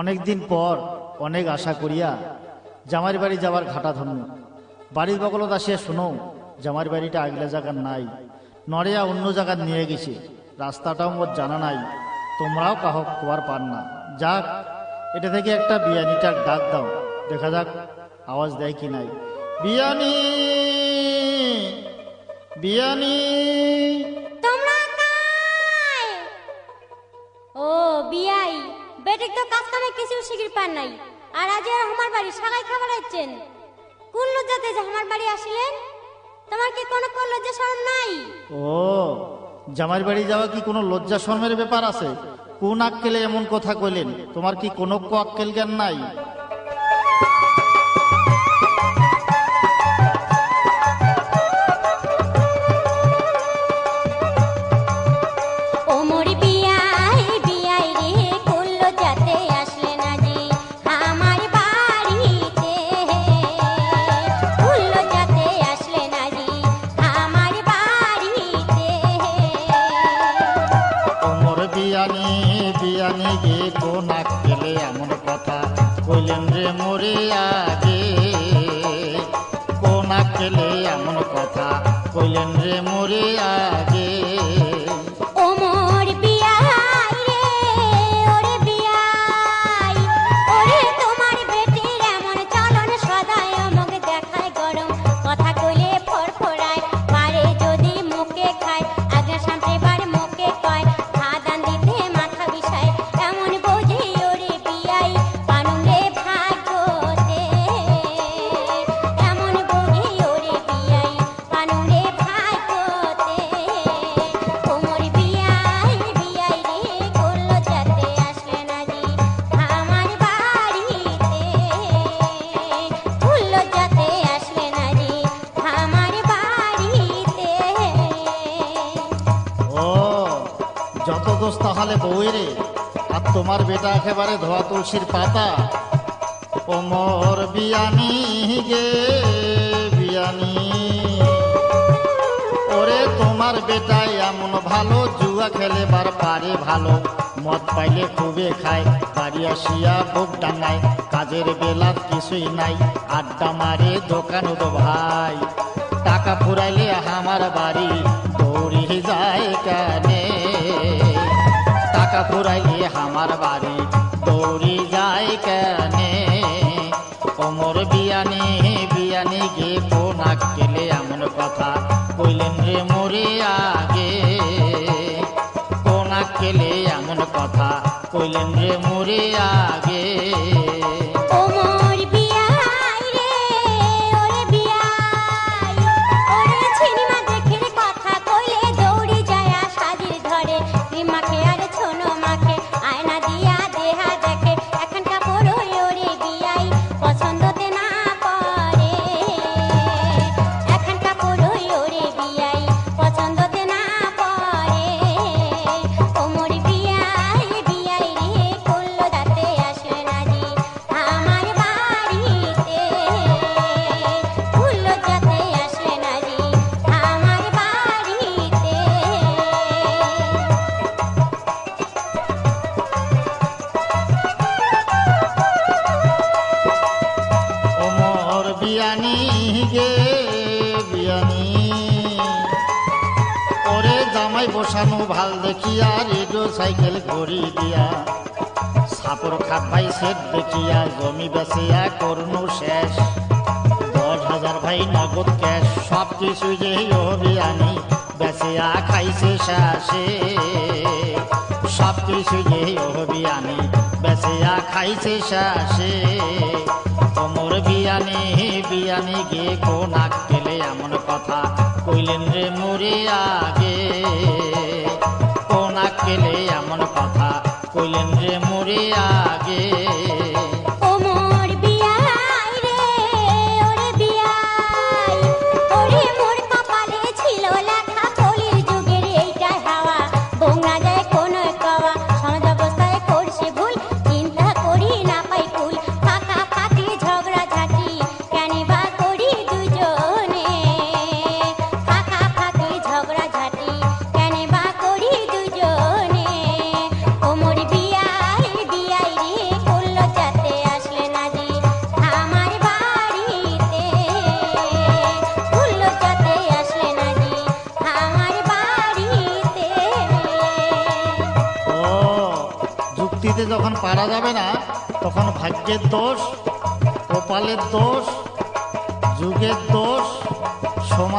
অনেক দিন পর অনেক আশা করিয়া জামাইর বাড়ি যাওয়ার ঘাটা ধন্য। বাড়ির বগলত আসিয়া শুনো জামাইর বাড়িটা আগলা জায়গার নাই, নড়িয়া অন্য জায়গার নিয়ে গেছে। রাস্তাটাও মোর জানা নাই, তোমরাও কাহক কোয়ার পার না। যাক, এটা থেকে একটা বিয়ানিটার ডাক দাও, দেখা যাক আওয়াজ দেয় কি নাই। বিয়ানি বিয়ানি বেটিক তো কাজ কিছু শিখির পান নাই। আর আজ আর আমার বাড়ি সাগাই খাবার আইছেন। কোন লজ্জাতে যে আমার বাড়ি আসিলেন? তোমার কি কোনো কোন লজ্জা শরম নাই? ও জামাই বাড়ি যাওয়া কি কোনো লজ্জা শর্মের ব্যাপার আছে? কোন আক্কেলে এমন কথা কইলেন? তোমার কি কোনো আক্কেল জ্ঞান নাই? কইলেন রে তাহলে বউরে আর তোমার বেটা একেবারে ধোয়া তুলসীর পাতা। ওমর বিয়ানি গে, বিয়ানি। ওরে তোমার বেটাই এমন ভালো, জুয়া খেলেবার পারে ভালো। মদ পাইলে খুবে খায়, বাড়ি আসিয়া বুক ডাঙায়। কাজের বেলা কিছুই নাই, আড্ডা মারে দোকান তো ভাই। টাকা ফুরাইলে আমার বাড়ি দৌড়ি যায় কানে। টাকা ফুরাইলে আমার বাড়ি দৌড়ি যায় কেনে কোমর বিয়ানি বিয়ানি গে কোন কেলে এমন কথা কইলেন রে মরে আগে নাক কেলে এমন কথা কইলেন রে মরে আগে জামাই বসানো ভালো দেখিয়া, রেডিও সাইকেল ঘড়ি দিয়া। সাপর খাপ ভাই সেট দেখিয়া, জমি বেচিয়া করুন শেষ। দশ হাজার ভাই নগদ ক্যাশ সব কিছু যে অভিয়ানি বেচিয়া, খাইছে শাসে সব কিছু যে অভিয়ানি বেচিয়া, খাইছে শাসে তোমর বিয়ানি বিয়ানি গে কোন আক্কেলে এমন কথা কইলেন রে মরে আগে আক্কেলে এমন কথা। কইলেন রে মরে ফুর্তিতে যখন পারা যাবে না তখন ভাগ্যের দোষ কপালের দোষ যুগের দোষ